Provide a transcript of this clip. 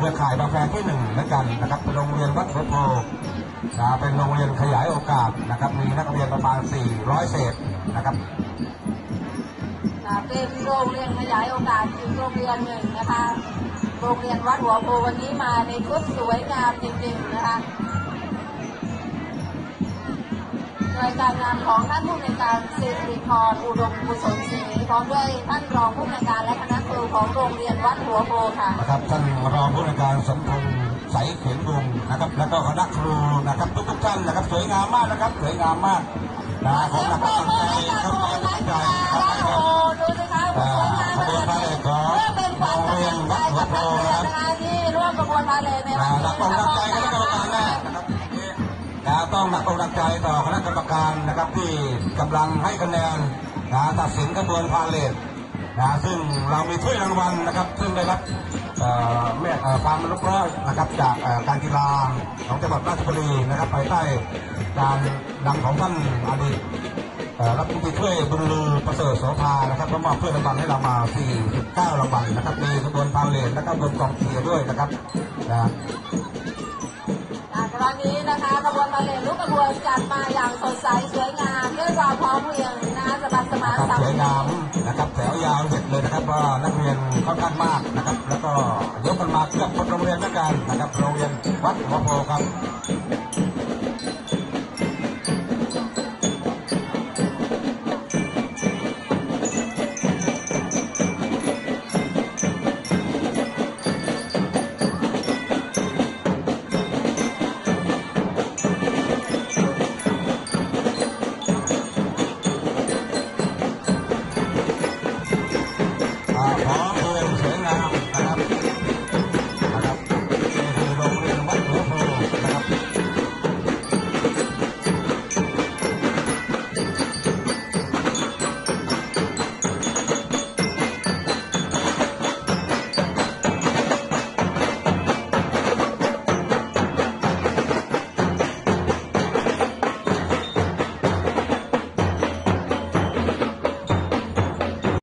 เครือข่ายบางแพที่หนึ่งเหมือนกันนะครับเป็นโรงเรียนวัดหัวโพนะเป็นโรงเรียนขยายโอกาสนะครับ มีนักเรียนประมาณ 400 เศษนะครับเป็นโรงเรียนขยายโอกาสอีกโรงเรียนหนึ่งนะคะ โรงเรียนวัดหัวโพวันนี้มาในชุดสวยงามจริงๆนะคะโดยการนำของท่านผู้ในการ พรอุดมกุศลศรีพร้อมด้วยท่านรองผู้ในวยการและคณะครูของโรงเรียนวัดหัวโพค่ะนะครับท่านรองผู้ในวยการสมพงษ์ใสเขียนวงศ์นะครับ แล้วก็คณะครูนะครับทุกทุกๆท่านนะครับสวยงามมากนะครับสวยงามมากนะผมนักตั้งใจครับตั้งใจครับโอ้ดูสิคะอ่าขบวนพาเหรดของเพื่อเป็นขวัญโรงเรียนวัดหัวโพนะครับนะคะที่ร่วมขบวนพาเหรดในวันะนนันี้กกำลังใจคณะกรรมการแรกนะครับ นะต้องหนักกำลังใจต่อคณะกรรมการนะครับที่กำลังให้คะแนนนะตัดสินกระบวนพาเลทนะซึ่งเรามีถ้วยรางวัลนะครับ ซึ่งได้รับเอ่อแม่ความอนุเคราะห์นะครับจากการกีฬาของจังหวัดราชบุรีนะครับภายใต้การนำของท่านอดีตรับผู้ที่ช่วยบุญลือประเสริฐโสภานะครับก็มอบเพื่อนรางวัลให้เรามา 49 รางวัลนะครับมีขบวนพาเลทและก็บนกองเชียร์ด้วยนะครับนะอ่าครั้งนี้ วนมาเลยลูกขบวนจัดมาอย่างสดใสสวยงามด้วยความพร้อมเพรียงนะสมัครสมาครสามัวยงามนะครับแถวยาวเด็ดเลยนะครับว่านักเรียนค่อนข้างมากนะครับ แล้วก็ยกกันมาเกือบคนโรงเรียนด้วยกันนะครับโรงเรียนวัดหัวโพครับ